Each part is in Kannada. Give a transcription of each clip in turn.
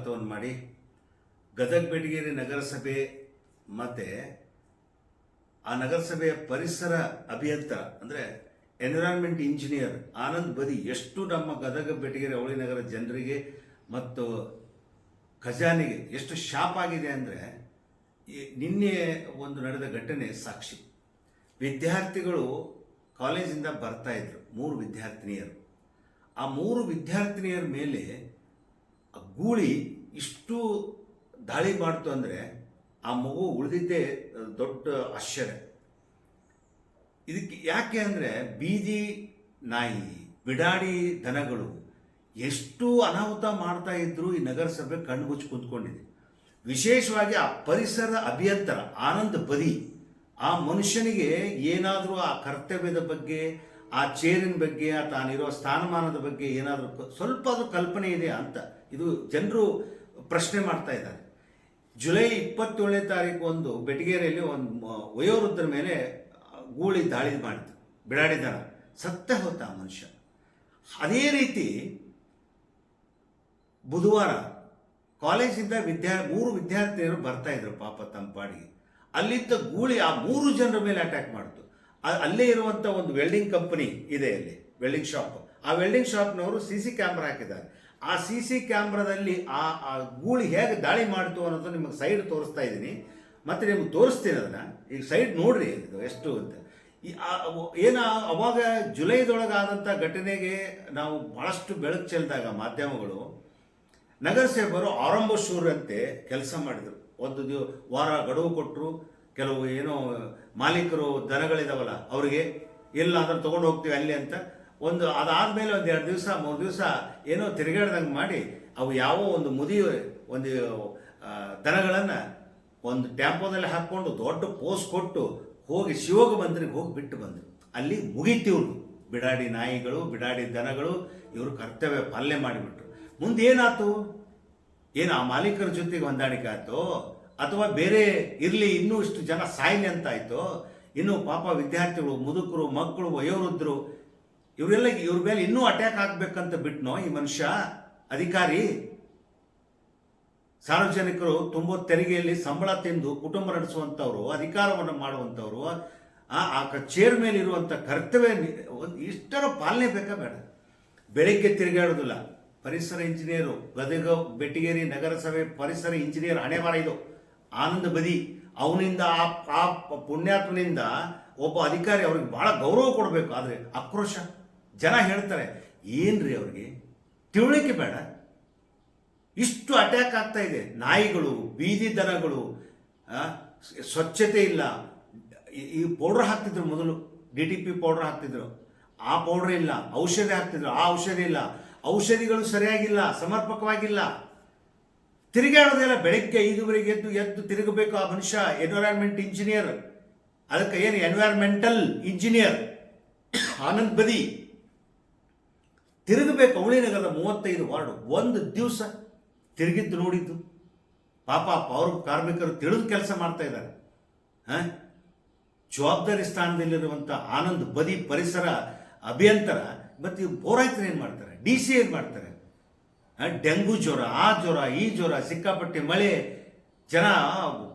ಸ್ವಾಗತವನ್ನು ಮಾಡಿ ಗದಗ ಬೆಟಗೇರಿ ನಗರಸಭೆ ಮತ್ತು ಆ ನಗರಸಭೆಯ ಪರಿಸರ ಅಭಿಯಂತರ ಅಂದರೆ ಎನ್ವಿರಾನ್ಮೆಂಟ್ ಇಂಜಿನಿಯರ್ ಆನಂದ್ ಬದಿ ಎಷ್ಟು ನಮ್ಮ ಗದಗ ಬೆಟಗೇರಿ ಅವಳಿ ನಗರ ಜನರಿಗೆ ಮತ್ತು ಖಜಾನೆಗೆ ಎಷ್ಟು ಶಾಪ್ ಆಗಿದೆ ಅಂದರೆ ನಿನ್ನೆ ಒಂದು ನಡೆದ ಘಟನೆ ಸಾಕ್ಷಿ. ವಿದ್ಯಾರ್ಥಿಗಳು ಕಾಲೇಜಿಂದ ಬರ್ತಾ ಇದ್ರು, ಮೂರು ವಿದ್ಯಾರ್ಥಿನಿಯರು. ಆ ಮೂರು ವಿದ್ಯಾರ್ಥಿನಿಯರ ಮೇಲೆ ಗೂಳಿ ಇಷ್ಟು ದಾಳಿ ಮಾಡ್ತು ಅಂದರೆ ಆ ಮಗು ಉಳಿದಿದ್ದೇ ದೊಡ್ಡ ಆಶ್ಚರ್ಯ. ಇದಕ್ಕೆ ಯಾಕೆ ಅಂದರೆ ಬೀದಿ ನಾಯಿ, ಬಿಡಾಡಿ ದನಗಳು ಎಷ್ಟು ಅನಾಹುತ ಮಾಡ್ತಾ ಇದ್ರು ಈ ನಗರಸಭೆ ಕಣ್ಮುಚ್ಚಿ ಕುಂತ್ಕೊಂಡಿದೆ. ವಿಶೇಷವಾಗಿ ಆ ಪರಿಸರ ಅಭಿಯಂತರ ಆನಂದ್ ಬದಿ, ಆ ಮನುಷ್ಯನಿಗೆ ಏನಾದರೂ ಆ ಕರ್ತವ್ಯದ ಬಗ್ಗೆ, ಆ ಚೇರಿನ ಬಗ್ಗೆ, ಆ ತಾನಿರೋ ಸ್ಥಾನಮಾನದ ಬಗ್ಗೆ ಏನಾದರೂ ಸ್ವಲ್ಪ ಅದು ಕಲ್ಪನೆ ಇದೆ ಅಂತ. ಇದು ಜನರು ಪ್ರಶ್ನೆ ಮಾಡ್ತಾ ಇದ್ದಾರೆ. ಜುಲೈ ಇಪ್ಪತ್ತೇಳನೇ ತಾರೀಕು ಒಂದು ಬೆಟಗೇರಿಯಲ್ಲಿ ಒಂದು ವಯೋವೃದ್ಧರ ಮೇಲೆ ಗೂಳಿ ದಾಳಿ ಮಾಡಿತು. ಬಿಡಾಡಿದಾರ ಸತ್ತ ಹೋತ ಆ ಮನುಷ್ಯ. ಅದೇ ರೀತಿ, ಬುಧವಾರ ಕಾಲೇಜಿಂದ ವಿದ್ಯಾ, ಮೂರು ವಿದ್ಯಾರ್ಥಿನಿಯರು ಬರ್ತಾ ಇದ್ರು ಪಾಪ ತಮ್ಮ ಪಾಡಿಗೆ ಅಲ್ಲಿದ್ದ ಗೂಳಿ ಆ ಮೂರು ಜನರ ಮೇಲೆ ಅಟ್ಯಾಕ್ ಮಾಡಿತು. ಅಲ್ಲೇ ಇರುವಂಥ ಒಂದು ವೆಲ್ಡಿಂಗ್ ಕಂಪನಿ ಇದೆ ಅಲ್ಲಿ ವೆಲ್ಡಿಂಗ್ ಶಾಪ್ ಆ ವೆಲ್ಡಿಂಗ್ ಶಾಪ್ನವರು ಸಿ ಸಿ ಕ್ಯಾಮ್ರಾ ಹಾಕಿದ್ದಾರೆ. ಆ ಸಿ ಸಿ ಕ್ಯಾಮ್ರಾದಲ್ಲಿ ಆ ಆ ಗೂಳಿ ಹೇಗೆ ದಾಳಿ ಮಾಡ್ತು ಅನ್ನೋದು ನಿಮಗೆ ಸೈಡ್ ತೋರಿಸ್ತಾ ಇದ್ದೀನಿ. ಮತ್ತೆ ನಿಮ್ಗೆ ತೋರಿಸ್ತೀನಿ ಅದನ್ನ. ಈಗ ಸೈಡ್ ನೋಡ್ರಿ ಇದು ಎಷ್ಟು ಅಂತ. ಈ ಏನು ಅವು- ಏನ, ಅವಾಗ ಜುಲೈದೊಳಗಾದಂಥ ಘಟನೆಗೆ ನಾವು ಭಾಳಷ್ಟು ಬೆಳಕು ಚೆಲ್ದಾಗ ಮಾಧ್ಯಮಗಳು ನಗರಸೇವಕರು ಆರಂಭ ಶೂರಂತೆ ಕೆಲಸ ಮಾಡಿದರು. ಒಂದು ವಾರ ಗಡುವು ಕೊಟ್ಟರು ಕೆಲವು ಏನೋ ಮಾಲೀಕರು ದನಗಳಿದಾವಲ್ಲ, ಅವರಿಗೆ ಎಲ್ಲ ಅದನ್ನು ತೊಗೊಂಡು ಹೋಗ್ತೀವಿ ಅಲ್ಲಿ ಅಂತ. ಒಂದು ಅದಾದ್ಮೇಲೆ ಒಂದು ಎರಡು ದಿವಸ, ಮೂರು ದಿವಸ ಏನೋ ತಿರುಗಾಡ್ದಂಗೆ ಮಾಡಿ ಅವು ಯಾವ ಒಂದು ಮುದಿ, ಒಂದು ದನಗಳನ್ನು ಒಂದು ಟ್ಯಾಂಪೋದಲ್ಲಿ ಹಾಕ್ಕೊಂಡು ದೊಡ್ಡ ಪೋಸ್ ಕೊಟ್ಟು ಹೋಗಿ ಶಿವಗ ಮಂದಿರಿಗೆ ಹೋಗಿ ಬಿಟ್ಟು ಬಂದರು. ಅಲ್ಲಿ ಮುಗಿತಿವ್ರು. ಬಿಡಾಡಿ ನಾಯಿಗಳು, ಬಿಡಾಡಿ ದನಗಳು, ಇವರು ಕರ್ತವ್ಯ ಪಾಲನೆ ಮಾಡಿಬಿಟ್ರು. ಮುಂದೆ ಏನಾಯ್ತು ಏನು ಆ ಮಾಲೀಕರ ಜೊತೆಗೆ ಹೊಂದಾಣಿಕೆ ಆಯ್ತು? ಅಥವಾ ಬೇರೆ ಇರಲಿ ಇನ್ನೂ ಇಷ್ಟು ಜನ ಸಾಯ್ಲಿ ಅಂತ ಆಯ್ತು? ಇನ್ನು ಪಾಪ ವಿದ್ಯಾರ್ಥಿಗಳು, ಮುದುಕರು, ಮಕ್ಕಳು, ವಯೋವೃದ್ಧರು ಇವರೆಲ್ಲ ಇವ್ರ ಮೇಲೆ ಇನ್ನೂ ಅಟ್ಯಾಕ್ ಆಗ್ಬೇಕಂತ ಬಿಟ್ನೋ ಈ ಮನುಷ್ಯ? ಅಧಿಕಾರಿ? ಸಾರ್ವಜನಿಕರು ತುಂಬೋ ತೆರಿಗೆಯಲ್ಲಿ ಸಂಬಳ ತಿಂದು ಕುಟುಂಬ ನಡೆಸುವಂಥವ್ರು, ಅಧಿಕಾರವನ್ನು ಮಾಡುವಂಥವ್ರು, ಆ ಆ ಚೇರ್ ಮೇಲೆ ಇರುವಂಥ ಕರ್ತವ್ಯ ಇಷ್ಟರ ಪಾಲನೆ ಬೇಕಾ ಬೇಡ. ಬೆಳಿಗ್ಗೆ ತಿರುಗಾಡೋದಿಲ್ಲ ಪರಿಸರ ಇಂಜಿನಿಯರು, ಗದಗ, ಬೆಟ್ಟಿಗೇರಿ ನಗರಸಭೆ ಪರಿಸರ ಇಂಜಿನಿಯರ್ ಹಣೆಮಾರ ಇದು. ಆನಂದ ಬದಿ. ಅವನಿಂದ ಆ ಆ ಪುಣ್ಯಾತ್ಮನಿಂದ ಒಬ್ಬ ಅಧಿಕಾರಿ ಅವ್ರಿಗೆ ಬಹಳ ಗೌರವ ಕೊಡಬೇಕು. ಆದರೆ ಆಕ್ರೋಶ? ಜನ ಹೇಳ್ತಾರೆ, ಏನ್ರಿ ಅವ್ರಿಗೆ? ತಿಳುವಳಿಕೆ ಬೇಡ. ಇಷ್ಟು ಅಟ್ಯಾಕ್ ಆಗ್ತಾ ಇದೆ. ನಾಯಿಗಳು, ಬೀದಿ ದನಗಳು ಸ್ವಚ್ಛತೆ ಇಲ್ಲ. ಈ- ಪೌಡ್ರ್ ಹಾಕ್ತಿದ್ರು ಮೊದಲು. ಡಿ ಟಿ ಪಿ ಪೌಡ್ರ್ ಹಾಕ್ತಿದ್ರು. ಆ ಪೌಡ್ರ್ ಇಲ್ಲ. ಔಷಧಿ ಹಾಕ್ತಿದ್ರು. ಆ ಔಷಧಿ ಇಲ್ಲ. ಔಷಧಿಗಳು ಸರಿಯಾಗಿಲ್ಲ. ಸಮರ್ಪಕವಾಗಿಲ್ಲ. ತಿರುಗಾಡೋದಿಲ್ಲ ಬೆಳಗ್ಗೆ ಐದುವರೆಗೆ ಎದ್ದು ಎದ್ದು ತಿರುಗಬೇಕು ಆ ಮನುಷ್ಯ. ಎನ್ವಿರಾನ್ಮೆಂಟ್ ಇಂಜಿನಿಯರ್ ಅದಕ್ಕೆ ಏನು? ಎನ್ವೈರ್ಮೆಂಟಲ್ ಇಂಜಿನಿಯರ್ ಆನಂದ್ ಬದಿ. ತಿರುಗಬೇಕು. ಅವಳಿ ನಗರದ ಮೂವತ್ತೈದು ವಾರ್ಡ್. ಒಂದು ದಿವಸ ತಿರುಗಿದ್ದು ನೋಡಿದ್ದು. ಪಾಪ ಪೌರ ಕಾರ್ಮಿಕರು ತಿಳಿದು ಕೆಲಸ ಮಾಡ್ತಾ ಇದ್ದಾರೆ. ಹ? ಜವಾಬ್ದಾರಿ ಸ್ಥಾನದಲ್ಲಿರುವಂಥ ಆನಂದ್ ಬದಿ ಪರಿಸರ ಅಭಿಯಂತರ. ಮತ್ತು ಇವ್ರು ಪೌರಾಯುಕ್ತರು ಏನು ಮಾಡ್ತಾರೆ? ಡಿ ಸಿ ಏನು ಮಾಡ್ತಾರೆ? ಡೆಂಗು ಜ್ವರ, ಆ ಜ್ವರ, ಈ ಜ್ವರ, ಸಿಕ್ಕಾಪಟ್ಟೆ ಮಳೆ. ಜನ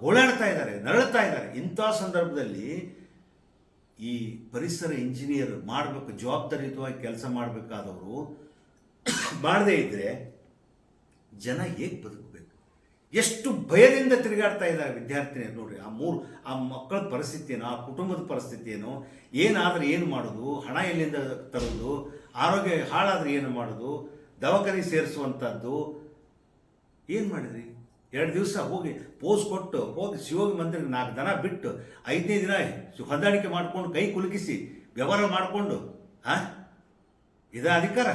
ಓಡಾಡ್ತಾ ಇದ್ದಾರೆ, ನರಳ್ತಾ ಇದ್ದಾರೆ. ಇಂಥ ಸಂದರ್ಭದಲ್ಲಿ ಈ ಪರಿಸರ ಇಂಜಿನಿಯರ್ ಮಾಡಬೇಕು, ಜವಾಬ್ದಾರಿಯುತವಾಗಿ ಕೆಲಸ ಮಾಡಬೇಕಾದವರು ಮಾಡದೇ ಇದ್ದರೆ ಜನ ಹೇಗೆ ಬದುಕಬೇಕು? ಎಷ್ಟು ಭಯದಿಂದ ತಿರುಗಾಡ್ತಾ ಇದ್ದಾರೆ ವಿದ್ಯಾರ್ಥಿನಿಯರು ನೋಡ್ರಿ. ಆ ಮೂರು, ಆ ಮಕ್ಕಳ ಪರಿಸ್ಥಿತಿ ಏನು ಆ ಕುಟುಂಬದ ಪರಿಸ್ಥಿತಿ ಏನು ಏನಾದರೆ ಏನು ಮಾಡೋದು, ಹಣ ಎಲ್ಲಿಂದ ತರೋದು, ಆರೋಗ್ಯ ಹಾಳಾದ್ರೆ ಏನು ಮಾಡೋದು, ದವಾಖಾನೆ ಸೇರಿಸುವಂಥದ್ದು ಏನು ಮಾಡಿದ್ರಿ? ಎರಡು ದಿವಸ ಹೋಗಿ ಪೋಸ್ ಕೊಟ್ಟು, ಹೋಗಿ ಶಿವೋಗಿ ಮಂದಿರಕ್ಕೆ ನಾಲ್ಕು ದನ ಬಿಟ್ಟು, ಐದನೇ ದಿನ ಹೊಂದಾಣಿಕೆ ಮಾಡಿಕೊಂಡು ಕೈ ಕುಲುಕಿಸಿ, ವ್ಯವಹಾರ ಮಾಡಿಕೊಂಡು ಹಾ ಇದ ಅಧಿಕಾರ?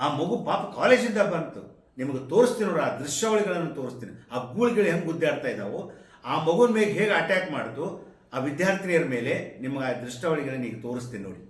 ಆ ಮಗು ಪಾಪ ಕಾಲೇಜಿಂದ ಬಂತು. ನಿಮಗೆ ತೋರಿಸ್ತೀನಿ ನೋಡಿ, ಆ ದೃಶ್ಯಾವಳಿಗಳನ್ನು ತೋರಿಸ್ತೀನಿ. ಆ ಗೂಳಿಗಳು ಹೆಂಗೆ ಗುದ್ದಾಡ್ತಾ ಇದ್ದಾವೋ, ಆ ಮಗುನ ಮೇಲೆ ಹೇಗೆ ಅಟ್ಯಾಕ್ ಮಾಡಿತು, ಆ ವಿದ್ಯಾರ್ಥಿನಿಯರ ಮೇಲೆ ನಿಮಗೆ ಆ ದೃಶ್ಯಾವಳಿಗಳನ್ನು ಈಗ ತೋರಿಸ್ತೀನಿ ನೋಡಿ.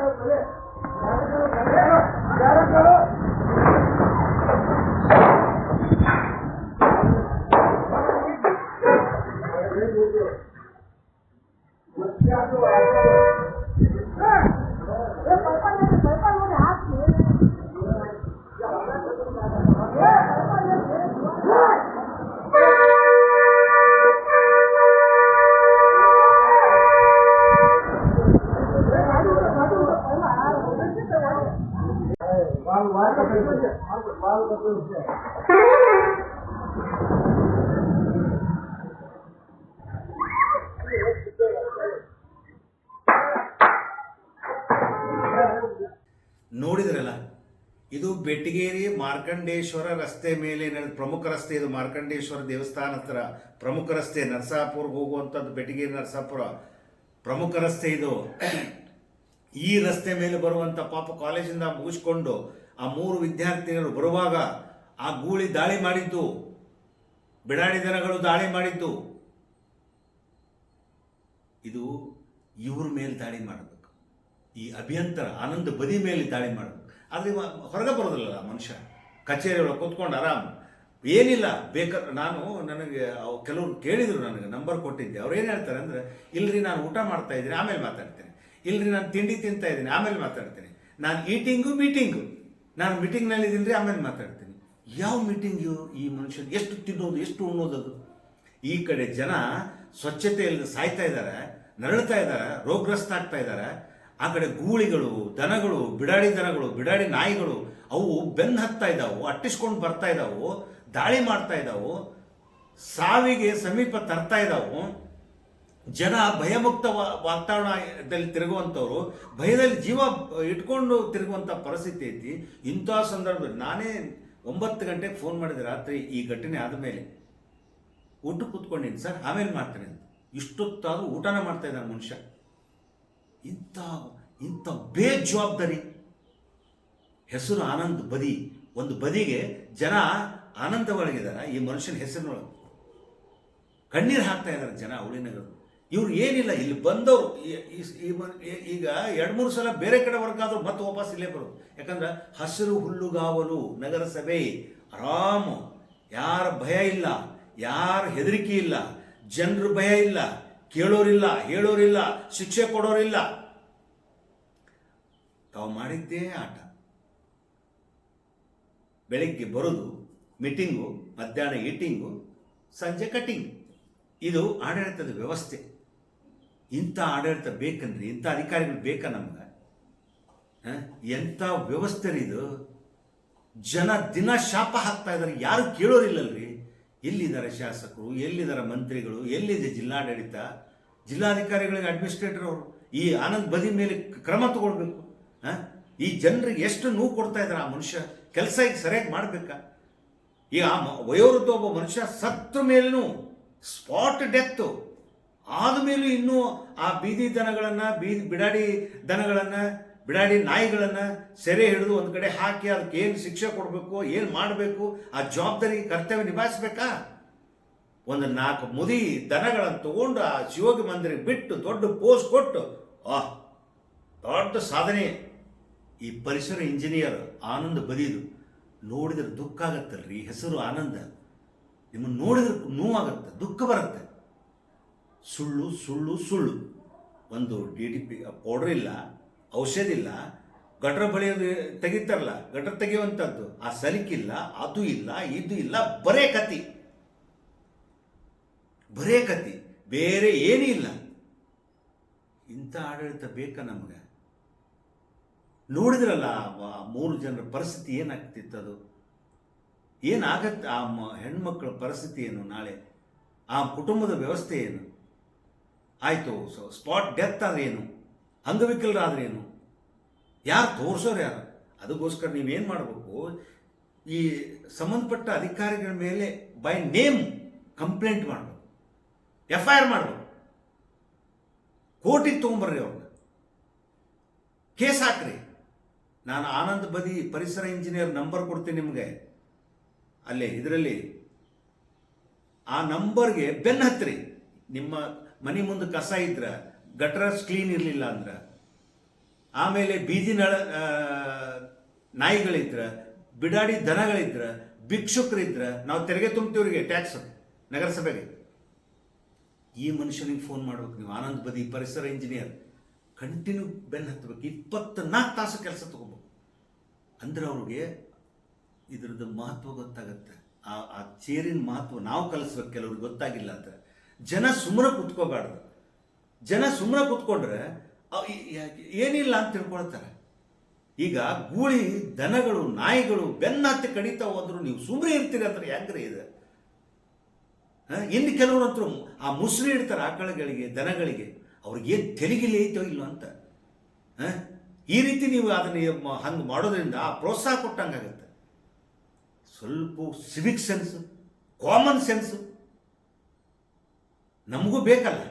ಆಗ್ತದೆ ನೋಡಿದ್ರಲ್ಲ, ಇದು ಬೆಟ್ಟಗೇರಿ ಮಾರ್ಕಂಡೇಶ್ವರ ರಸ್ತೆ ಮೇಲೆ ಪ್ರಮುಖ ರಸ್ತೆ ಇದು ಮಾರ್ಕಂಡೇಶ್ವರ ದೇವಸ್ಥಾನ ಹತ್ರ. ಪ್ರಮುಖ ರಸ್ತೆ ನರಸಾಪುರ್ಗೆ ಹೋಗುವಂಥದ್ದು ಬೆಟ್ಟಗೇರಿ ನರಸಾಪುರ. ಪ್ರಮುಖ ರಸ್ತೆ ಇದು. ಈ ರಸ್ತೆ ಮೇಲೆ ಬರುವಂತ ಪಾಪ ಕಾಲೇಜಿಂದ ಮುಗಿಸ್ಕೊಂಡು ಆ ಮೂರು ವಿದ್ಯಾರ್ಥಿಗಳು ಬರುವಾಗ ಆ ಗೂಳಿ ದಾಳಿ ಮಾಡಿದ್ದು, ಬಿಡಾಡಿ ದನಗಳು ದಾಳಿ ಮಾಡಿದ್ದು. ಇದು ಇವ್ರ ಮೇಲೆ ದಾಳಿ ಮಾಡಬೇಕು. ಈ ಅಭಿಯಂತರ ಆನಂದ ಬದಿ ಮೇಲೆ ದಾಳಿ ಮಾಡಬೇಕು. ಆದರೆ ಹೊರಗೆ ಬರೋದಿಲ್ಲ ಮನುಷ್ಯ. ಕಚೇರಿ ಒಳಗೆ ಕೂತ್ಕೊಂಡು ಆರಾಮ್. ಏನಿಲ್ಲ, ಬೇಕಾದ್ರೆ ನಾನು ನನಗೆ ಕೆಲವರು ಕೇಳಿದ್ರು ನನಗೆ, ನಂಬರ್ ಕೊಟ್ಟಿದ್ದೆ. ಅವ್ರು ಏನು ಹೇಳ್ತಾರೆ ಅಂದರೆ, ಇಲ್ರಿ ನಾನು ಊಟ ಮಾಡ್ತಾ ಇದ್ದೀನಿ, ಆಮೇಲೆ ಮಾತಾಡ್ತೀನಿ. ಇಲ್ರಿ, ನಾನು ತಿಂಡಿ ತಿಂತಾ ಇದ್ದೀನಿ, ಆಮೇಲೆ ಮಾತಾಡ್ತೀನಿ. ನಾನು ಈಟಿಂಗು ಮೀಟಿಂಗು ನಾನು ಮೀಟಿಂಗ್ನಲ್ಲಿ ಇದ್ದೀನಿ ಆಮೇಲೆ ಮಾತಾಡ್ತೀನಿ. ಯಾವ ಮೀಟಿಂಗ್ ಈ ಮನುಷ್ಯ ಎಷ್ಟು ತಿನ್ನೋದು, ಎಷ್ಟು ಉಣ್ಣೋದು ಅದು? ಈ ಕಡೆ ಜನ ಸ್ವಚ್ಛತೆ ಇಲ್ಲದೆ ಸಾಯ್ತಾ ಇದ್ದಾರೆ ನರಳ್ತಾ ಇದ್ದಾರೆ ರೋಗಗ್ರಸ್ತ ಆಗ್ತಾ ಇದ್ದಾರೆ ಆ ಕಡೆ ಗೂಳಿಗಳು, ದನಗಳು, ಬಿಡಾಡಿ ದನಗಳು, ಬಿಡಾಡಿ ನಾಯಿಗಳು, ಅವು ಬೆನ್ನು ಹತ್ತಾ ಇದ್ದಾವು ಅಟ್ಟಿಸ್ಕೊಂಡು ಬರ್ತಾ ಇದ್ದಾವು ದಾಳಿ ಮಾಡ್ತಾ ಇದ್ದಾವು ಸಾವಿಗೆ ಸಮೀಪ ತರ್ತಾ ಇದ್ದಾವು ಜನ ಭಯಮುಕ್ತ ವಾತಾವರಣದಲ್ಲಿ ತಿರುಗುವಂಥವ್ರು, ಭಯದಲ್ಲಿ ಜೀವ ಇಟ್ಕೊಂಡು ತಿರುಗುವಂಥ ಪರಿಸ್ಥಿತಿ ಐತಿ. ಇಂಥ ಸಂದರ್ಭದಲ್ಲಿ ನಾನೇ ಒಂಬತ್ತು ಗಂಟೆಗೆ ಫೋನ್ ಮಾಡಿದೆ, ರಾತ್ರಿ ಈ ಘಟನೆ ಆದ ಮೇಲೆ ಊಟ ಕೂತ್ಕೊಂಡಿನಿ, ಸರ್, ಆಮೇಲೆ ಮಾಡ್ತೇನೆ ಅಂತ. ಇಷ್ಟೊತ್ತಾದ್ರೂ ಊಟನ ಮಾಡ್ತಾ ಇದ್ದಾನೆ ಮನುಷ್ಯ. ಇಂಥ ಇಂಥ ಬೇಜವಾಬ್ದಾರಿ. ಹೆಸರು ಆನಂದ್ ಬದಿ. ಒಂದು ಬದಿಗೆ ಜನ ಆನಂದ ಒಳಗಿದ್ದಾರೆ ಈ ಮನುಷ್ಯನ ಹೆಸರಿನೊಳಗೆ. ಕಣ್ಣೀರು ಹಾಕ್ತಾ ಇದ್ದಾರೆ ಜನ ಅವಳಿನಗರ ಇವ್ರು ಏನಿಲ್ಲ, ಇಲ್ಲಿ ಬಂದವರು ಈಗ ಎರಡು ಮೂರು ಸಲ ಬೇರೆ ಕಡೆ ವರ್ಗಾದ್ರು ಮತ್ತೆ ವಾಪಸ್ ಇಲ್ಲೇ ಬರೋದು. ಯಾಕಂದ್ರೆ ಹಸಿರು ಹುಲ್ಲುಗಾವಲು ನಗರಸಭೆ, ಆರಾಮು. ಯಾರ ಭಯ ಇಲ್ಲ, ಯಾರ ಹೆದರಿಕೆ ಇಲ್ಲ, ಜನರ ಭಯ ಇಲ್ಲ, ಕೇಳೋರಿಲ್ಲ, ಹೇಳೋರಿಲ್ಲ, ಶಿಕ್ಷೆ ಕೊಡೋರಿಲ್ಲ. ತಾವು ಮಾಡಿದ್ದೇ ಆಟ. ಬೆಳಿಗ್ಗೆ ಬರೋದು ಮೀಟಿಂಗು ಮಧ್ಯಾಹ್ನ ಈಟಿಂಗು ಸಂಜೆ ಕಟಿಂಗ್ ಇದು ಆಡಳಿತದ ವ್ಯವಸ್ಥೆ. ಇಂಥ ಆಡಳಿತ ಬೇಕಂದ್ರೆ, ಇಂಥ ಅಧಿಕಾರಿಗಳು ಬೇಕಾ ನಮ್ಗೆ? ಎಂಥ ವ್ಯವಸ್ಥೆ ಇದು? ಜನ ದಿನ ಶಾಪ ಹಾಕ್ತಾ ಇದ್ದಾರೆ. ಯಾರು ಕೇಳೋರಿಲ್ಲಲ್ರಿ? ಎಲ್ಲಿದ್ದಾರೆ ಶಾಸಕರು? ಎಲ್ಲಿದ್ದಾರೆ ಮಂತ್ರಿಗಳು? ಎಲ್ಲಿದೆ ಜಿಲ್ಲಾಡಳಿತ? ಜಿಲ್ಲಾಧಿಕಾರಿಗಳಿಗೆ ಅಡ್ಮಿನಿಸ್ಟ್ರೇಟರ್ ಅವರು? ಈ ಆನಂದ್ ಬದಿ ಮೇಲೆ ಕ್ರಮ ತಗೊಳ್ಬೇಕು? ಈ ಜನರಿಗೆ ಎಷ್ಟು ನೋವು ಕೊಡ್ತಾ ಇದ್ದಾರೆ ಆ ಮನುಷ್ಯ? ಕೆಲಸ ಈಗ ಸರಿಯಾಗಿ ಮಾಡಬೇಕಾ? ಈಗ ಆ ವಯೋವೃದ್ಧ ಒಬ್ಬ ಮನುಷ್ಯ ಸತ್ತ ಮೇಲೂ ಸ್ಪಾಟ್ ಡೆತ್ ಆದಮೇಲೂ ಇನ್ನೂ ಆ ಬೀದಿ ದನಗಳನ್ನು ಬೀದಿ ಬಿಡಾಡಿ ದನಗಳನ್ನು, ಬಿಡಾಡಿ ನಾಯಿಗಳನ್ನು ಸೆರೆ ಹಿಡಿದು ಒಂದು ಕಡೆ ಹಾಕಿ ಅದಕ್ಕೆ ಏನು ಶಿಕ್ಷೆ ಕೊಡಬೇಕು, ಏನು ಮಾಡಬೇಕು, ಆ ಜವಾಬ್ದಾರಿ ಕರ್ತವ್ಯ ನಿಭಾಯಿಸ್ಬೇಕಾ? ಒಂದು ನಾಲ್ಕು ಮುದಿ ದನಗಳನ್ನು ತಗೊಂಡು ಆ ಶಿವೋಗಿ ಮಂದಿರ ಬಿಟ್ಟು ದೊಡ್ಡ ಪೋಸ್ ಕೊಟ್ಟು ಆಹ್ ದೊಡ್ಡ ಸಾಧನೆ. ಈ ಪರಿಸರ ಇಂಜಿನಿಯರ್ ಆನಂದ್ ಬದಿದು ನೋಡಿದ್ರೆ ದುಃಖ ಆಗತ್ತಲ್ರಿ, ಹೆಸರು ಆನಂದ. ನಿಮ್ಮನ್ನು ನೋಡಿದ್ರೆ ನೋವಾಗತ್ತೆ, ದುಃಖ ಬರುತ್ತೆ. ಸುಳ್ಳು ಸುಳ್ಳು ಸುಳ್ಳು. ಒಂದು ಡಿ ಡಿ ಪಿ ಪೌಡರ್ ಇಲ್ಲ, ಔಷಧಿ ಇಲ್ಲ, ಗಟ್ರ ಬಳಿಯೋದು ತೆಗಿತಾರಲ್ಲ, ಗಟ್ರ ತೆಗೆಯುವಂಥದ್ದು ಆ ಸಲಿಕಿಲ್ಲ, ಅದು ಇಲ್ಲ, ಇದು ಇಲ್ಲ, ಬರೇ ಕತಿ. ಬರೇ ಕತಿ. ಬೇರೆ ಏನೂ ಇಲ್ಲ. ಇಂಥ ಆಡಳಿತ ಬೇಕಾ ನಮಗೆ? ನೋಡಿದ್ರಲ್ಲ ಮೂರು ಜನರ ಪರಿಸ್ಥಿತಿ ಏನಾಗ್ತಿತ್ತು ಅದು? ಏನಾಗತ್ತೆ ಆ ಮ- ಹೆಣ್ಮಕ್ಳ ಪರಿಸ್ಥಿತಿ ಏನು ನಾಳೆ? ಆ ಕುಟುಂಬದ ವ್ಯವಸ್ಥೆ ಏನು? ಆಯಿತು ಸೊ ಸ್ಪಾಟ್ ಡೆತ್ ಆದರೆ ಏನು? ಅಂಗವಿಕಲರಾದ್ರೇನು? ಯಾರು ತೋರಿಸೋರು ಯಾರು? ಅದಕ್ಕೋಸ್ಕರ ನೀವೇನು ಮಾಡಬೇಕು, ಈ ಸಂಬಂಧಪಟ್ಟ ಅಧಿಕಾರಿಗಳ ಮೇಲೆ ಬೈ ನೇಮ್ ಕಂಪ್ಲೇಂಟ್ ಮಾಡಬೇಕು. ಎಫ್ ಐ ಆರ್ ಮಾಡಬೇಕು. ಕೋರ್ಟಿಗೆ ತೊಗೊಂಬರ್ರಿ ಅವ್ರನ್ನ ಕೇಸ್ ಹಾಕ್ರಿ. ನಾನು ಆನಂದ್ ಬದಿ ಪರಿಸರ ಇಂಜಿನಿಯರ್ ನಂಬರ್ ಕೊಡ್ತೀನಿ ನಿಮಗೆ. ಅಲ್ಲೇ, ಇದರಲ್ಲಿ. ಆ ನಂಬರ್ಗೆ ಬೆನ್ನ ಹತ್ತಿರಿ ನಿಮ್ಮ ಮನೆ ಮುಂದೆ ಕಸ ಇದ್ರ ಗಟರಸ್ ಕ್ಲೀನ್ ಇರಲಿಲ್ಲ ಅಂದ್ರೆ, ಆಮೇಲೆ ಬೀದಿ ನಳ ನಾಯಿಗಳಿದ್ರ, ಬಿಡಾಡಿ ದನಗಳಿದ್ರ, ಭಿಕ್ಷುಕರಿದ್ರ, ನಾವು ತೆರಿಗೆ ತುಂಬ್ತೀವ್ರಿಗೆ ಟ್ಯಾಕ್ಸ್ ನಗರಸಭೆಗೆ. ಈ ಮನುಷ್ಯನಿಗೆ ಫೋನ್ ಮಾಡ್ಬೇಕು. ನೀವು ಆನಂದ್ ಬದಿ ಪರಿಸರ ಇಂಜಿನಿಯರ್ ಕಂಟಿನ್ಯೂ ಬೆನ್ನ ಹತ್ತಬೇಕು ಇಪ್ಪತ್ನಾಲ್ಕು ತಾಸು ಕೆಲಸ ತಗೋಬೇಕು. ಅಂದ್ರೆ ಅವ್ರಿಗೆ ಇದ್ರದ್ದು ಮಹತ್ವ ಗೊತ್ತಾಗತ್ತೆ. ಆ ಆ ಚೇರಿನ ಮಹತ್ವ ನಾವು ಕಲಿಸ್ಬೇಕು. ಕೆಲವ್ರಿಗೆ ಗೊತ್ತಾಗಿಲ್ಲ ಅಂತ ಜನ ಸುಮ್ಮನೆ ಕುತ್ಕೋಬಾರ್ದು. ಜನ ಸುಮ್ಮನೆ ಕುತ್ಕೊಂಡ್ರೆ ಏನಿಲ್ಲ ಅಂತ ತಿಳ್ಕೊಳ್ತಾರೆ. ಈಗ ಗೂಳಿ, ದನಗಳು, ನಾಯಿಗಳು ಬೆನ್ನತ್ತಿ ಕಡಿತಾ ಹೋದ್ರು ನೀವು ಸುಮ್ಮನೆ ಇರ್ತೀರಿ ಅಂದ್ರೆ ಹೆಂಗ್ರಿ ಇದೆ? ಇನ್ನು ಕೆಲವರು ಅಂತೂ ಆ ಮುಸುರಿ ಇಡ್ತಾರೆ ಆಕಳಗಳಿಗೆ, ದನಗಳಿಗೆ. ಅವ್ರಿಗೆ ಏನು ತೆಲಿಗಿಲಿ ಐತೋ ಇಲ್ಲೋ ಅಂತ? ಈ ರೀತಿ ನೀವು ಅದನ್ನ ಹಂಗೆ ಮಾಡೋದ್ರಿಂದ ಆ ಪ್ರೋತ್ಸಾಹ ಕೊಟ್ಟಂಗಾಗತ್ತೆ. ಸ್ವಲ್ಪ ಸಿವಿಕ್ ಸೆನ್ಸ್ ಕಾಮನ್ ಸೆನ್ಸ್ ನಮಗೂ ಬೇಕಲ್ಲ.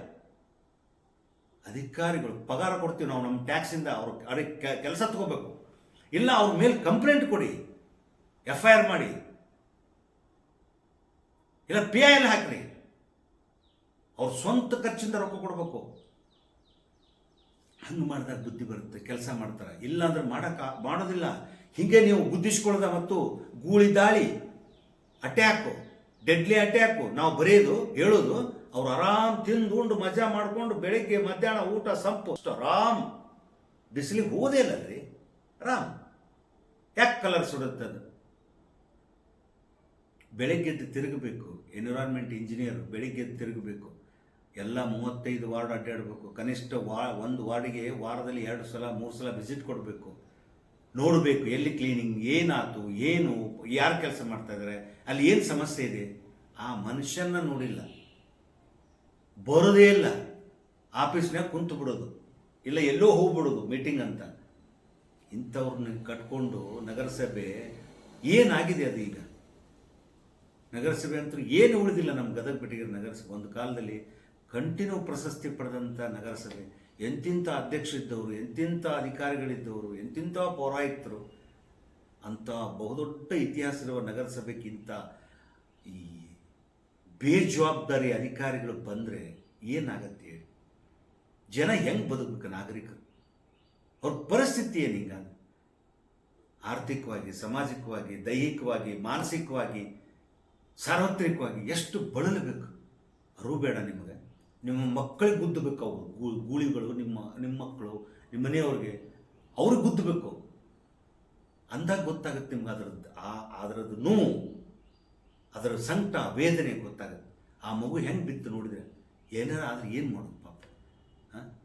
ಅಧಿಕಾರಿಗಳು ಪಗಾರ ಕೊಡ್ತೀವಿ ನಾವು ನಮ್ಮ ಟ್ಯಾಕ್ಸಿಂದ ಅವ್ರ ಅದಕ್ಕೆ ಕೆಲಸ ತಗೋಬೇಕು. ಇಲ್ಲ ಅವ್ರ ಮೇಲೆ ಕಂಪ್ಲೇಂಟ್ ಕೊಡಿ ಎಫ್ ಐ ಆರ್ ಮಾಡಿ. ಇಲ್ಲ ಪಿ ಐ ಎಲ್ ಹಾಕ್ರಿ. ಅವ್ರ ಸ್ವಂತ ಖರ್ಚಿಂದ ರೊಕ್ಕ ಕೊಡಬೇಕು. ಹಂಗೆ ಮಾಡಿದಾಗ ಬುದ್ಧಿ ಬರುತ್ತೆ, ಕೆಲಸ ಮಾಡ್ತಾರೆ. ಇಲ್ಲಾಂದ್ರೆ ಮಾಡೋಕ್ಕ ಮಾಡೋದಿಲ್ಲ. ಹೀಗೆ ನೀವು ಗುದ್ದಿಸ್ಕೊಳ್ಳೋದ ಮತ್ತು ಗೂಳಿ ದಾಳಿ, ಅಟ್ಯಾಕು, ಡೆಡ್ಲಿ ಅಟ್ಯಾಕು, ನಾವು ಬರೆಯೋದು, ಹೇಳೋದು ಅವ್ರು ಆರಾಮ್ ತಿಂದು ಉಂಡು ಮಜಾ ಮಾಡಿಕೊಂಡು ಬೆಳಿಗ್ಗೆ ಮಧ್ಯಾಹ್ನ ಊಟ ಸಂಪು ಅಷ್ಟು ಆರಾಮ್. ಬಿಸಿಲಿಗೆ ಹೋದೇ ರೀ ಆರಾಮ್. ಯಾಕೆ ಕಲರ್ ಸುಡುತ್ತೆ ಅದು? ಬೆಳಗ್ಗೆದ್ದು ತಿರುಗಬೇಕು. ಎನ್ವಿರಾನ್ಮೆಂಟ್ ಇಂಜಿನಿಯರ್ ಬೆಳಿಗ್ಗೆದ್ದು ತಿರುಗಬೇಕು. ಎಲ್ಲ ಮೂವತ್ತೈದು ವಾರ್ಡ್ ಅಡ್ಡಾಡಬೇಕು. ಕನಿಷ್ಠ ವಾ, ಒಂದು ವಾರ್ಡಿಗೆ ವಾರದಲ್ಲಿ ಎರಡು ಸಲ, ಮೂರು ಸಲ ವಿಸಿಟ್ ಕೊಡಬೇಕು. ನೋಡಬೇಕು ಎಲ್ಲಿ ಕ್ಲೀನಿಂಗ್ ಏನಾಯ್ತು ಏನು, ಯಾರು ಕೆಲಸ ಮಾಡ್ತಾ ಇದ್ದಾರೆ ಅಲ್ಲಿ ಏನು ಸಮಸ್ಯೆ ಇದೆ? ಆ ಮನುಷ್ಯನ ನೋಡಿಲ್ಲ. ಬರೋದೇ ಇಲ್ಲ. ಆಫೀಸ್ನಾಗ ಕುಂತು ಬಿಡೋದು. ಇಲ್ಲ ಎಲ್ಲೋ ಹೋಗ್ಬಿಡೋದು ಮೀಟಿಂಗ್ ಅಂತ. ಇಂಥವ್ರನ್ನ ಕಟ್ಕೊಂಡು ನಗರಸಭೆ ಏನಾಗಿದೆ ಅದು ಈಗ? ನಗರಸಭೆ ಅಂತೂ ಏನು ಉಳಿದಿಲ್ಲ ನಮ್ಮ ಗದಗ ಬೆಟಗಿರಿ ನಗರಸಭೆ. ಒಂದು ಕಾಲದಲ್ಲಿ ಕಂಟಿನ್ಯೂ ಪ್ರಶಸ್ತಿ ಪಡೆದಂಥ ನಗರಸಭೆ. ಎಂತಿಂಥ ಅಧ್ಯಕ್ಷರಿದ್ದವರು, ಎಂತಿಂಥ ಅಧಿಕಾರಿಗಳಿದ್ದವರು, ಎಂತಿಂಥ ಪೌರಾಯುಕ್ತರು. ಅಂಥ ಬಹುದೊಡ್ಡ ಇತಿಹಾಸ ಇರುವ ನಗರಸಭೆಗಿಂತ ಈ ಬೇಜವಾಬ್ದಾರಿ ಅಧಿಕಾರಿಗಳು ಬಂದರೆ ಏನಾಗತ್ತೆ ಜನ ಹೆಂಗೆ ಬದುಕಬೇಕು ನಾಗರಿಕರು ಅವ್ರ ಪರಿಸ್ಥಿತಿ ಏನು ಹಿಂಗ? ಆರ್ಥಿಕವಾಗಿ, ಸಾಮಾಜಿಕವಾಗಿ, ದೈಹಿಕವಾಗಿ, ಮಾನಸಿಕವಾಗಿ, ಸಾರ್ವತ್ರಿಕವಾಗಿ ಎಷ್ಟು ಬಳಲಬೇಕು? ಅರು ಬೇಡ ನಿಮಗೆ. ನಿಮ್ಮ ಮಕ್ಕಳಿಗೆ ಗುದ್ದಬೇಕು ಅವರು. ಗೂಳಿಗಳು ನಿಮ್ಮ ನಿಮ್ಮ ಮಕ್ಕಳು, ನಿಮ್ಮ ಮನೆಯವ್ರಿಗೆ ಅವ್ರಿಗೆ ಗುದ್ದಬೇಕು. ಅಂದಾಗ ಗೊತ್ತಾಗುತ್ತೆ ನಿಮ್ಗೆ ಅದರದ್ದು ಆ, ಅದರದ್ದು ನೋವು. ಅದರ ಸಂಕಟ, ವೇದನೆ ಗೊತ್ತಾಗುತ್ತೆ. ಆ ಮಗು ಹೆಂಗೆ ಬಿತ್ತು ನೋಡಿದ್ರೆ, ಏನಾರ ಆದ್ರೆ ಏನು ಮಾಡೋದು ಪಾಪ? ಹಾಂ?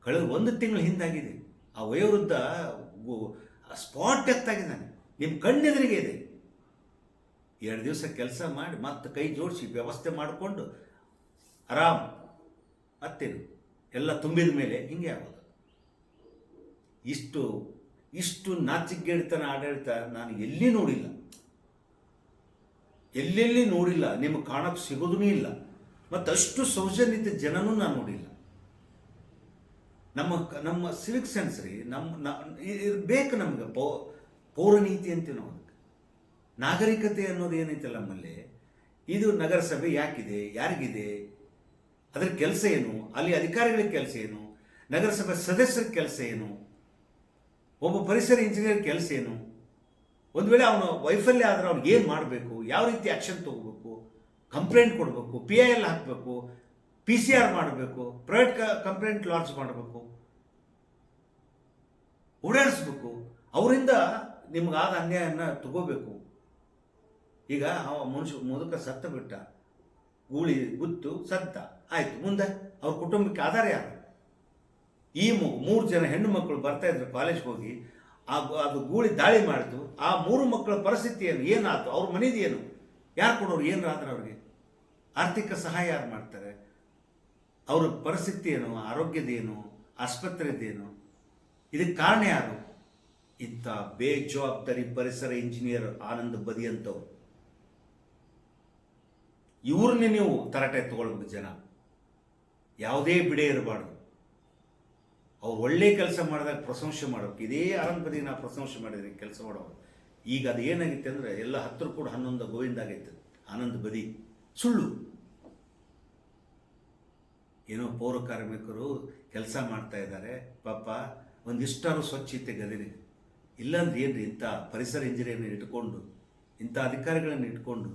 ಕಳೆದ ಒಂದು ತಿಂಗಳು ಹಿಂದಾಗಿದೆ. ಆ ವಯೋವೃದ್ಧ ಸ್ಪಾಟ್ ಡೆತ್ ಆಗಿದ್ದಾನೆ ನಿಮ್ಮ ಕಣ್ಣೆದುರಿಗೆ ಇದೆ. ಎರಡು ದಿವಸ ಕೆಲಸ ಮಾಡಿ ಮತ್ತೆ ಕೈ ಜೋಡಿಸಿ ವ್ಯವಸ್ಥೆ ಮಾಡಿಕೊಂಡು ಆರಾಮ್ ಮತ್ತೇನು ಎಲ್ಲ ತುಂಬಿದ ಮೇಲೆ ಹಿಂಗೆ ಆಗೋದು. ಇಷ್ಟು ಇಷ್ಟು ನಾಚಿಕೆಗೆಡ್ತನ ಆಡಳಿತ ನಾನು ಎಲ್ಲಿ ನೋಡಿಲ್ಲ. ಎಲ್ಲೆಲ್ಲಿ ನೋಡಿಲ್ಲ, ನಿಮಗೆ ಕಾಣಕ್ಕೆ ಸಿಗೋದೂ ಇಲ್ಲ. ಮತ್ತು ಅಷ್ಟು ಸೌಜನ್ಯತೆ ಜನನೂ ನಾನು ನೋಡಿಲ್ಲ. ನಮ್ಮ ನಮ್ಮ ಸಿವಿಕ್ ಸೆನ್ಸ್ ರೀ ನಮ್ಮ ಇರಬೇಕು ನಮ್ಗೆ ಪೌ ಪೌರನೀತಿ ಅಂತೀವಿ ನಾವು ಅದಕ್ಕೆ. ನಾಗರಿಕತೆ ಅನ್ನೋದು ಏನೈತೆ ನಮ್ಮಲ್ಲಿ, ಇದು ನಗರಸಭೆ ಯಾಕಿದೆ, ಯಾರಿಗಿದೆ, ಅದರ ಕೆಲಸ ಏನು, ಅಲ್ಲಿ ಅಧಿಕಾರಿಗಳ ಕೆಲಸ ಏನು, ನಗರಸಭೆ ಸದಸ್ಯರ ಕೆಲಸ ಏನು, ಒಬ್ಬ ಪರಿಸರ ಇಂಜಿನಿಯರ್ ಕೆಲಸ ಏನು ಒಂದು ವೇಳೆ ಅವನು ವೈಫಲ್ಯ ಆದರೆ ಅವ್ನಿಗೆ ಏನು ಮಾಡಬೇಕು? ಯಾವ ರೀತಿ ಆ್ಯಕ್ಷನ್ ತೊಗೋಬೇಕು? ಕಂಪ್ಲೇಂಟ್ ಕೊಡಬೇಕು? ಪಿ ಐ ಎಲ್ ಹಾಕಬೇಕು? ಪಿ ಸಿ ಆರ್ ಮಾಡಬೇಕು? ಪ್ರೈವೇಟ್ ಕಂಪ್ಲೇಂಟ್ ಲಾಂಚ್ ಮಾಡಬೇಕು? ಓಡಾಡಿಸ್ಬೇಕು? ಅವರಿಂದ ನಿಮ್ಗಾದ ಅನ್ಯಾಯನ ತಗೋಬೇಕು. ಈಗ ಅವ ಮನುಷ್ಯ ಮುದುಕ ಸತ್ತ ಬಿಟ್ಟ. ಗೂಳಿ ಗುತ್ತು ಸತ್ತ. ಆಯಿತು, ಮುಂದೆ ಅವ್ರ ಕುಟುಂಬಕ್ಕೆ ಆಧಾರ ಯಾರು? ಈ ಮೂರು ಜನ ಹೆಣ್ಣು ಮಕ್ಕಳು ಬರ್ತಾ ಇದ್ರು ಕಾಲೇಜ್ಗೆ ಹೋಗಿ ಆ ಅದು ಗೂಳಿ ದಾಳಿ ಮಾಡಿತು, ಆ ಮೂರು ಮಕ್ಕಳ ಪರಿಸ್ಥಿತಿ ಏನು, ಏನಾಯ್ತು, ಅವ್ರ ಮನೇದು ಏನು? ಯಾರು ಕೊಡೋರು ಏನು ಆದ್ರೆ ಅವ್ರಿಗೆ? ಆರ್ಥಿಕ ಸಹಾಯ ಯಾರು ಮಾಡ್ತಾರೆ? ಅವ್ರ ಪರಿಸ್ಥಿತಿ ಏನು ಆರೋಗ್ಯದೇನು ಆಸ್ಪತ್ರೆದೇನು ಇದಕ್ಕೆ ಕಾರಣ ಯಾರು? ಇಂಥ ಬೇಜವಾಬ್ದಾರಿ ಪರಿಸರ ಇಂಜಿನಿಯರ್ ಆನಂದ್ ಬದಿ ಅಂತವ್ರು ಇವ್ರನ್ನೇ ನೀವು ತರಾಟೆ ತಗೊಳ್ಬೇಕು ಜನ. ಯಾವುದೇ ಬಿಡೆ ಇರಬಾರ್ದು. ಅವ್ರು ಒಳ್ಳೆ ಕೆಲಸ ಮಾಡಿದಾಗ ಪ್ರಶಂಸೆ ಮಾಡಬೇಕು ಇದೇ ಆನಂದ್ ನಾವು ಪ್ರಶಂಸೆ ಮಾಡಿದ್ರೆ ಕೆಲಸ ಮಾಡೋರು. ಈಗ ಅದು ಏನಾಗಿತ್ತು ಅಂದರೆ ಎಲ್ಲ ಹತ್ತರ ಕೂಡ ಹನ್ನೊಂದು ಗೋವಿಂದ ಆಗೈತೆ, ಆನಂದ್ ಬದಿ, ಸುಳ್ಳು. ಏನೋ ಪೌರ ಕಾರ್ಮಿಕರು ಕೆಲಸ ಮಾಡ್ತಾ ಇದ್ದಾರೆ, ಪಾಪ ಒಂದಿಷ್ಟಾರು ಸ್ವಚ್ಛತೆ ಗದಿನಿ ಇಲ್ಲಾಂದ್ರೆ ಏನ್ರಿ ಇಂಥ ಪರಿಸರ ಇಂಜಿನಿಯರ್ನ ಇಟ್ಕೊಂಡು, ಇಂಥ ಅಧಿಕಾರಿಗಳನ್ನು ಇಟ್ಕೊಂಡು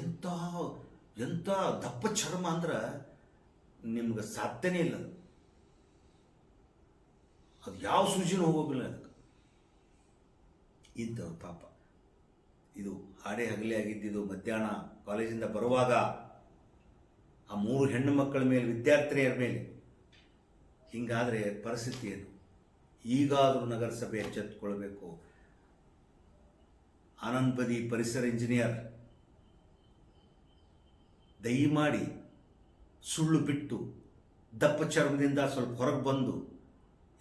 ಎಂಥ ಎಂಥ ದಪ್ಪ ಚರ್ಮ ಅಂದ್ರೆ ನಿಮ್ಗೆ ಸಾಧ್ಯನೇ ಇಲ್ಲ. ಅದು ಯಾವ ಸೂಜಿನೂ ಹೋಗೋಗಿಲ್ಲ ಅದಕ್ಕೆ. ಇಂಥವ್ರು ಪಾಪ. ಇದು ಹಾಡೇ ಹಗಲೇ ಆಗಿದ್ದಿದ್ದು ಮಧ್ಯಾಹ್ನ ಕಾಲೇಜಿಂದ ಬರುವಾಗ ಆ ಮೂರು ಹೆಣ್ಣು ಮಕ್ಕಳ ಮೇಲೆ, ವಿದ್ಯಾರ್ಥಿನಿಯರ ಮೇಲೆ ಹಿಂಗಾದರೆ ಪರಿಸ್ಥಿತಿ ಏನು? ಈಗಾದರೂ ನಗರಸಭೆ ಎಚ್ಚೆತ್ತುಕೊಳ್ಬೇಕು. ಆನಂದ್ ಬದಿ ಪರಿಸರ ಇಂಜಿನಿಯರ್. ದಯಮಾಡಿ ಸುಳ್ಳು ಬಿಟ್ಟು ದಪ್ಪ ಚರ್ಮದಿಂದ ಸ್ವಲ್ಪ ಹೊರಗೆ ಬಂದು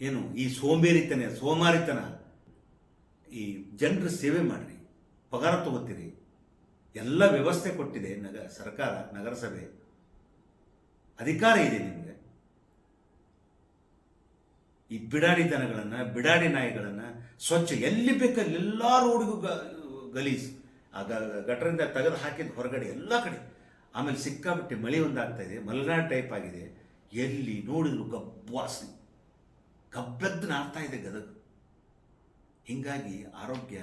ಏನು, ಈ ಸೋಂಬೇರಿತನ, ಸೋಮಾರಿತನ, ಈ ಜನರ ಸೇವೆ ಮಾಡಿರಿ, ಪಗಾರ ತಗೋತೀರಿ. ಎಲ್ಲ ವ್ಯವಸ್ಥೆ ಕೊಟ್ಟಿದೆ ನಗ, ಸರ್ಕಾರ, ನಗರಸಭೆ. ಅಧಿಕಾರ ಇದೆ ನಿಮಗೆ. ಈ ಬಿಡಾಡಿ ದನಗಳನ್ನು, ಬಿಡಾಡಿ ನಾಯಿಗಳನ್ನು ಸ್ವಚ್ಛ ಎಲ್ಲಿ ಬೇಕಲ್ಲಿ ಎಲ್ಲ ರೋಡಿಗೂ ಗ- ಗಲೀಜು. ಆ ಗಟರಿಂದ ತೆಗೆದು ಹಾಕಿದ ಹೊರಗಡೆ ಎಲ್ಲ ಕಡೆ. ಆಮೇಲೆ ಸಿಕ್ಕಾಬಿಟ್ಟೆ ಮಳೆ ಒಂದಾಗ್ತಾ ಇದೆ, ಮಲೆನಾಡು ಟೈಪ್ ಆಗಿದೆ. ಎಲ್ಲಿ ನೋಡಿದ್ರು ಗಬ್ಬು ಕಬ್ಬೆದ್ದು ನಾಡ್ತಾ ಇದೆ ಗದಗ. ಹೀಗಾಗಿ ಆರೋಗ್ಯ,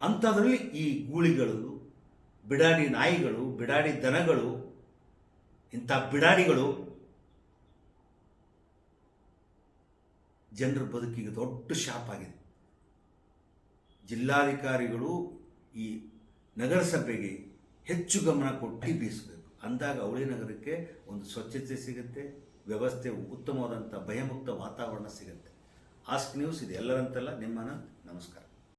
ಅಂಥದ್ರಲ್ಲಿ ಈ ಗೂಳಿಗಳು, ಬಿಡಾಡಿ ನಾಯಿಗಳು, ಬಿಡಾಡಿ ದನಗಳು, ಇಂಥ ಬಿಡಾಡಿಗಳು ಜನರ ಬದುಕಿಗೆ ದೊಡ್ಡ ಶಾಪ್ ಆಗಿದೆ. ಜಿಲ್ಲಾಧಿಕಾರಿಗಳು ಈ ನಗರಸಭೆಗೆ ಹೆಚ್ಚು ಗಮನ ಕೊಟ್ಟು ಬೀಸಬೇಕು. ಅಂದಾಗ ಅವಳಿ ನಗರಕ್ಕೆ ಒಂದು ಸ್ವಚ್ಛತೆ ಸಿಗುತ್ತೆ. ವ್ಯವಸ್ಥೆ ಉತ್ತಮವಾದಂಥ ಭಯಮುಕ್ತ ವಾತಾವರಣ ಸಿಗುತ್ತೆ. ಆಸ್ಕ್ ನ್ಯೂಸ್ ಇದೆ. ಎಲ್ಲರಂತಲ್ಲ ನಿಮ್ಮನ್ನು ನಮಸ್ಕಾರ.